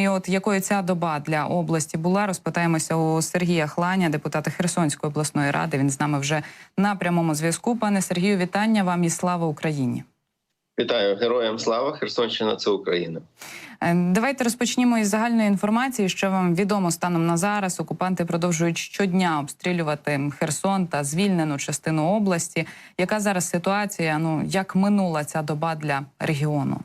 І от якою ця доба для області була, розпитаємося у Сергія Хланя, депутата Херсонської обласної ради. Він з нами вже на прямому зв'язку. Пане Сергію, вітання вам і слава Україні. Вітаю героям слава! Херсонщина це Україна. Е, Давайте розпочнімо із загальної інформації. Що вам відомо станом на зараз? Окупанти продовжують щодня обстрілювати Херсон та звільнену частину області. Яка зараз ситуація? Ну як минула ця доба для регіону?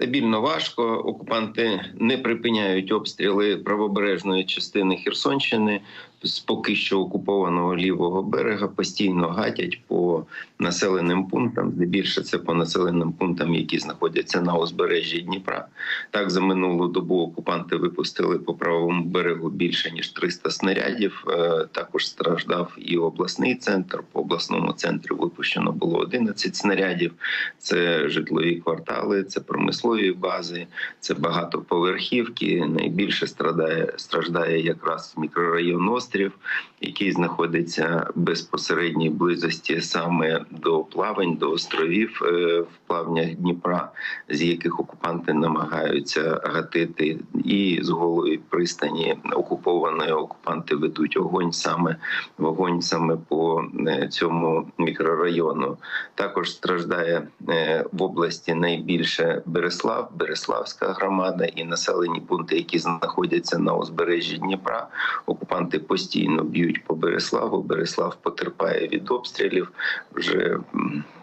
Стабільно важко. Окупанти не припиняють обстріли правобережної частини Херсонщини з поки що окупованого лівого берега. Постійно гатять по населеним пунктам. Здебільше це по населеним пунктам, які знаходяться на узбережжі Дніпра. Так за минулу добу окупанти випустили по правому берегу більше ніж 300 снарядів. Е, Також страждав і обласний центр. По обласному центрі випущено було 11 снарядів. Це житлові квартали, це промислові бази, це багатоповерхівки. Найбільше страдає страждає якраз мікрорайон Острів, який знаходиться безпосередній близості саме до плавань, до островів е, в плавнях Дніпра, з яких окупанти намагаються гатити, і з голої пристані окупованої окупанти ведуть огонь саме вогонь саме по е, цьому мікрорайону. Також страждає е, в області найбільше Береслав, Береславська громада і населені пункти, які знаходяться на узбережжі Дніпра. Окупанти постійно б'ють по Береславу. Береслав потерпає від обстрілів. Вже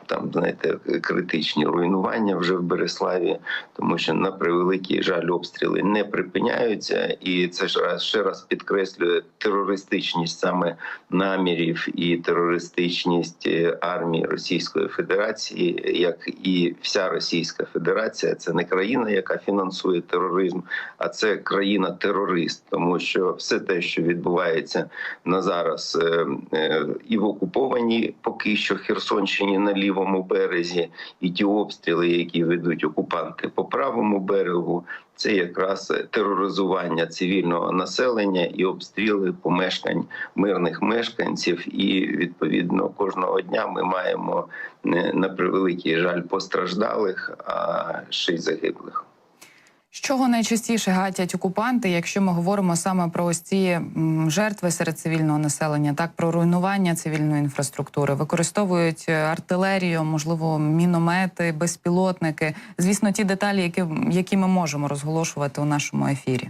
там знаєте критичні руйнування вже в Береславі, тому що на превеликий жаль обстріли не припиняються, і це ж раз ще раз підкреслює терористичність саме намірів і терористичність е, армії Російської Федерації, як і вся Російська Федерація, це не країна, яка фінансує тероризм, а це країна-терорист, тому що все те, що відбувається на зараз, е, е, і в окупованій поки що Херсонщині на лівому березі, і ті обстріли, які ведуть окупанти по правому берегу. Це якраз тероризування цивільного населення і обстріли помешкань мирних мешканців. І відповідно кожного дня ми маємо е, на превеликий жаль постраждалих, а ще й загиблих. З чого найчастіше гатять окупанти, якщо ми говоримо саме про ось ці жертви серед цивільного населення, так про руйнування цивільної інфраструктури, використовують е, артилерію, можливо, міномети, безпілотники. Звісно, ті деталі, які, які ми можемо розголошувати у нашому ефірі.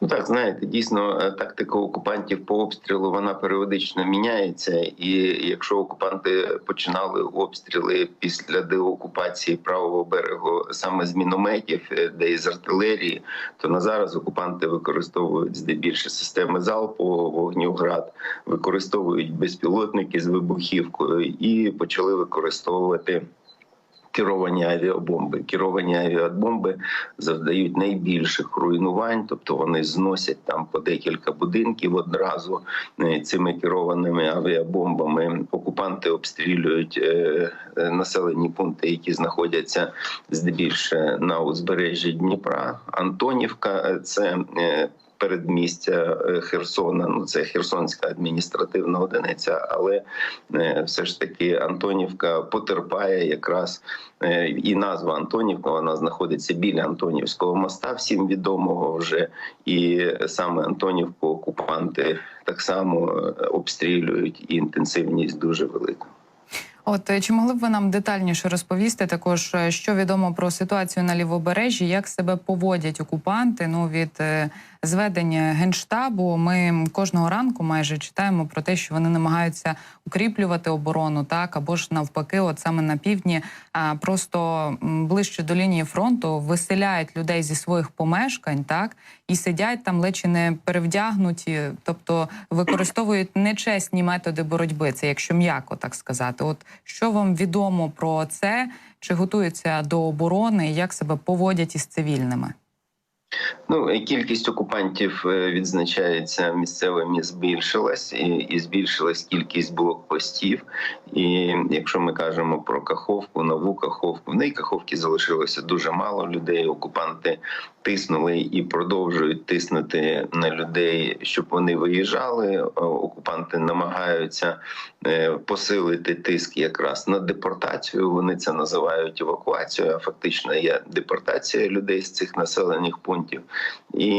Ну так, знаєте, дійсно е, тактика окупантів по обстрілу вона періодично міняється. І якщо окупанти починали обстріли після деокупації правого берегу саме з мінометів, е, де із артилерії, то на зараз окупанти використовують здебільше системи залпового вогню град, використовують безпілотники з вибухівкою і почали використовувати. Керовані авіабомби, керовані авіабомби завдають найбільших руйнувань, тобто вони зносять там по декілька будинків одразу Е, цими керованими авіабомбами. Окупанти обстрілюють е, е, населені пункти, які знаходяться здебільше на узбережжі Дніпра. Антонівка це. Передмістя е, Херсона, ну це Херсонська адміністративна одиниця, але е, все ж таки Антонівка потерпає якраз е, і назва Антонівка. Вона знаходиться біля Антонівського моста, всім відомого вже, і саме Антонівку окупанти так само обстрілюють, і інтенсивність дуже велика. От чи могли б ви нам детальніше розповісти також, що відомо про ситуацію на лівобережжі, як себе поводять окупанти? Ну від зведення генштабу, ми кожного ранку майже читаємо про те, що вони намагаються укріплювати оборону, так або ж навпаки, от саме на півдні, а просто ближче до лінії фронту виселяють людей зі своїх помешкань, так і сидять там, лечі не перевдягнуті, тобто використовують нечесні методи боротьби. Це якщо м'яко так сказати. От що вам відомо про це? Чи готуються до оборони? Як себе поводять із цивільними? Ну, кількість окупантів е, відзначається місцевими збільшилась, і, і збільшилась кількість блокпостів. І якщо ми кажемо про Каховку, нову Каховку, в неї Каховки залишилося дуже мало людей. Окупанти тиснули і продовжують тиснути на людей, щоб вони виїжджали. Е, Окупанти намагаються е, посилити тиск якраз на депортацію. Вони це називають евакуацією. А фактично є депортація людей з цих населених пунктів. І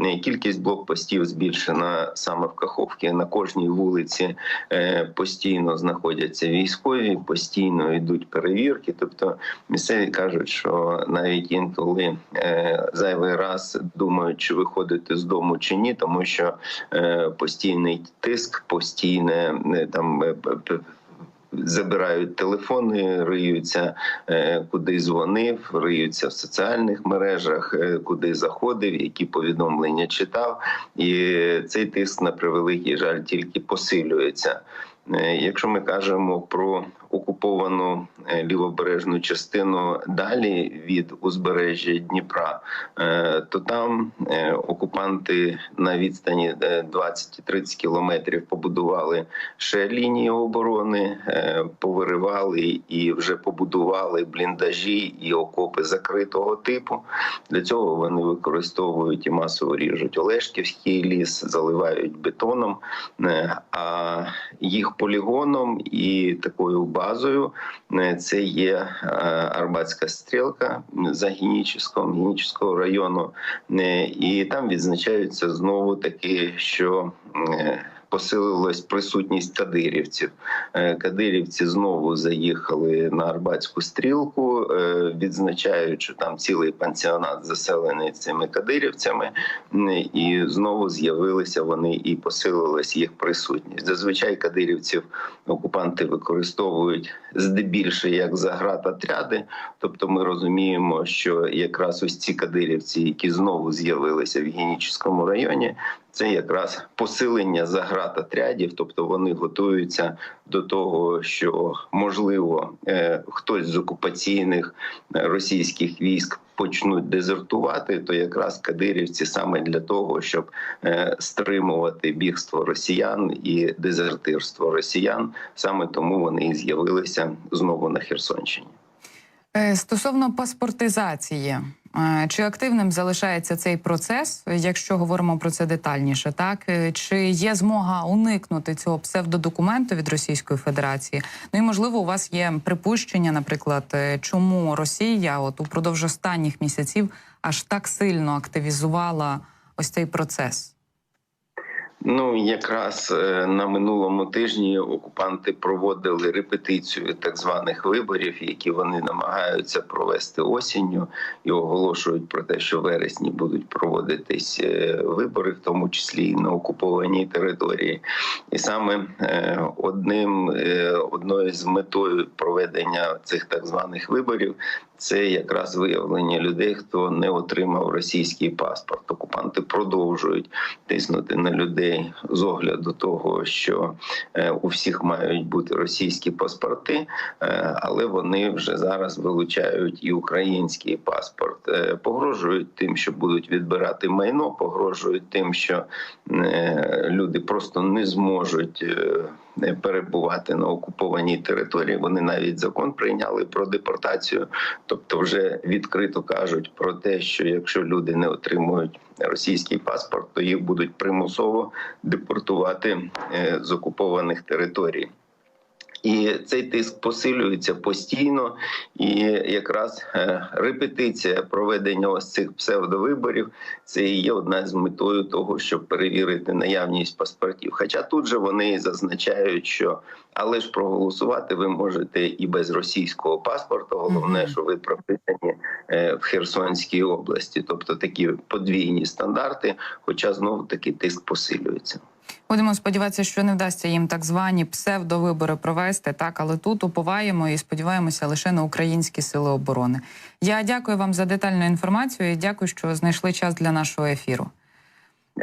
е, кількість блокпостів збільшена саме в Каховці. На кожній вулиці е, постійно знаходяться військові, постійно йдуть перевірки. Тобто місцеві кажуть, що навіть інколи е, зайвий раз думають, чи виходити з дому чи ні, тому що постійний тиск, постійне там. Забирають телефони, риються, е, куди дзвонив, риються в соціальних мережах, е, куди заходив, які повідомлення читав, і цей тиск на превеликий жаль тільки посилюється. Е, Якщо ми кажемо про окуповану е, лівобережну частину далі від узбережжя Дніпра, е, то там е, окупанти на відстані е, 20-30 кілометрів побудували ще лінії оборони, повиривали і вже побудували бліндажі і окопи закритого типу. Для цього вони використовують і масово ріжуть Олешківський ліс, заливають бетоном. А їх полігоном і такою базою е, це є е, Арбатська стрілка за Геніческом, Генічеського району. Е, І там відзначаються знову таки, що посилилась присутність кадирівців. Кадирівці знову заїхали на Арбатську стрілку, е, відзначають, що там цілий пансіонат заселений цими кадирівцями, і знову з'явилися вони і посилилась їх присутність. Зазвичай кадирівців окупанти використовують здебільше як заградотряди. Тобто, ми розуміємо, що якраз ось ці кадирівці, які знову з'явилися в Генічеському районі, це якраз посилення заградотрядів, тобто вони готуються до того, що можливо е, хтось з окупаційних е, російських військ почнуть дезертувати, то якраз кадирівці саме для того, щоб е, стримувати бігство росіян і дезертирство росіян, саме тому вони і з'явилися знову на Херсонщині. Е, Стосовно паспортизації, е, чи активним залишається цей процес, якщо говоримо про це детальніше, так Е, чи є змога уникнути цього псевдодокументу від Російської Федерації? Ну і можливо, у вас є припущення, наприклад, чому Росія, от упродовж останніх місяців, аж так сильно активізувала ось цей процес? Ну якраз е, на минулому тижні окупанти проводили репетицію так званих виборів, які вони намагаються провести осінню, і оголошують про те, що в вересні будуть проводитись е, вибори, в тому числі і на окупованій території. І саме е, одним одною з метою проведення цих так званих виборів. Це якраз виявлення людей, хто не отримав російський паспорт. Окупанти продовжують тиснути на людей з огляду того, що е, у всіх мають бути російські паспорти, е, але вони вже зараз вилучають і український паспорт. Е, Погрожують тим, що будуть відбирати майно, погрожують тим, що люди просто не зможуть. Не перебувати на окупованій території. Вони навіть закон прийняли про депортацію, тобто вже відкрито кажуть про те, що якщо люди не отримують російський паспорт, то їх будуть примусово депортувати е, з окупованих територій. І цей тиск посилюється постійно, і якраз е, репетиція проведення ось цих псевдовиборів це і є одна з метою того, щоб перевірити наявність паспортів. Хоча тут же вони зазначають, що але ж проголосувати ви можете і без російського паспорта. Головне, що ви прописані е, в Херсонській області, тобто такі подвійні стандарти. Хоча знову таки тиск посилюється. Будемо сподіватися, що не вдасться їм так звані псевдовибори провести. Так, але тут уповаємо і сподіваємося лише на українські сили оборони. Я дякую вам за детальну інформацію і дякую, що знайшли час для нашого ефіру.